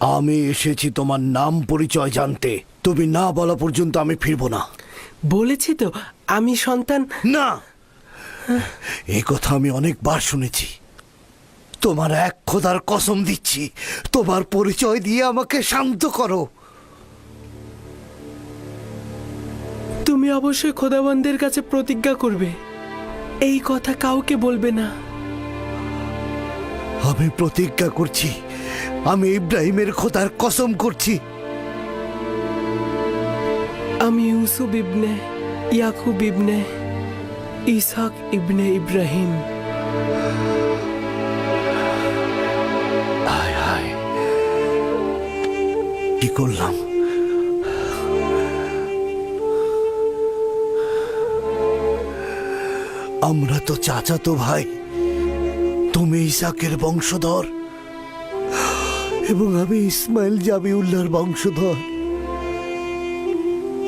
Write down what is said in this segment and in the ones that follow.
আমি এসেছি তোমার নাম পরিচয় জানতে। তুমি না বলা পর্যন্ত আমি ফিরবো না। বলেছি তো আমি সন্তান। না! এই কথা আমি অনেকবার শুনেছি। তোমার এক খোদার কসম দিচ্ছি। তোমার পরিচয় দিয়ে আমাকে শান্ত করো। তুমি অবশ্যই খোদাবন্দের কাছে প্রতিজ্ঞা করবে। এই কথা কাউকে বলবে না। আমি প্রতিজ্ঞা করছি। আমি ইব্রাহিমের খোদার কসম করছি। আমি ইউসুফ ইবনে ইয়াকুব ইবনে ইসাক ইবনে ইব্রাহিম। হায় হায়। কি করলাম? আমরা তো চাচাতো ভাই। তুমি ইসাকের বংশধর। এবং আমি ইসমাইল জাবিউল্লাহর বংশধর।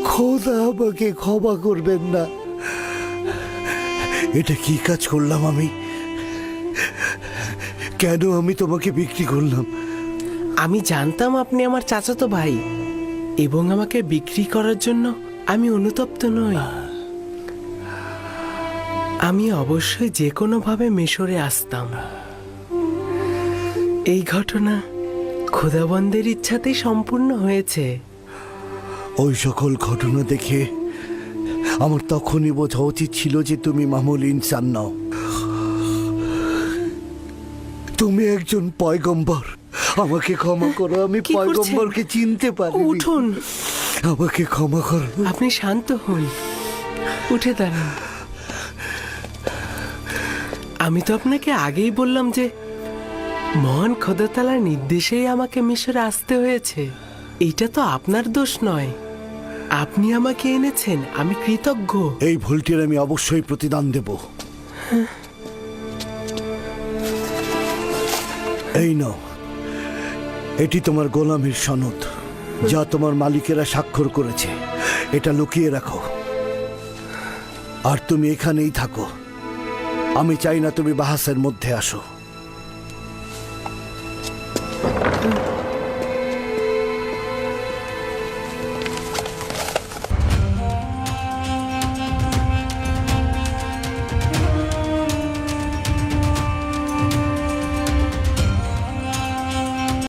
খোদা আমাকে ক্ষমা করবেন না। এটা কি কাজ করলাম আমি? কেন আমি তোমাকে বিক্রি করলাম? আমি জানতাম আপনি আমার চাচাতো ভাই, এবং আমাকে বিক্রি করার জন্য আমি অনুতপ্ত নই। আমি অবশ্যই যে কোনোভাবে মিশরে আসতাম। এই ঘটনা খোদাবন্দের ইচ্ছাতেই সম্পূর্ণ হয়েছে। ওই সকল ঘটনা দেখে আমার তখনই বোঝা উচিত ছিল যে তুমি মামুল ইনসান নও। তুমি একজন পয়গম্বর। আমাকে ক্ষমা করো আমি কি করছেন? পয়গম্বরকে চিনতে পারি উঠুন। আমাকে ক্ষমা করো। আপনি শান্ত হন। উঠে দাঁড়ান। আমি তো আপনাকে আগেই বললাম যে মহান খোদাতালার নির্দেশেই আমাকে মিশরে আসতে হয়েছে। এটা তো আপনার দোষ নয়। আপনি আমাকে এনেছেন, আমি কৃতজ্ঞ। এই ভুলটির আমি অবশ্যই প্রতিদান দেব। এই নাও। এটি তোমার গোলামের সনদ, যা তোমার মালিকেরা স্বাক্ষর করেছে। এটা লুকিয়ে রাখো। আর তুমি এখানেই থাকো। আমি চাই না তুমি বাহাসের মধ্যে আসো।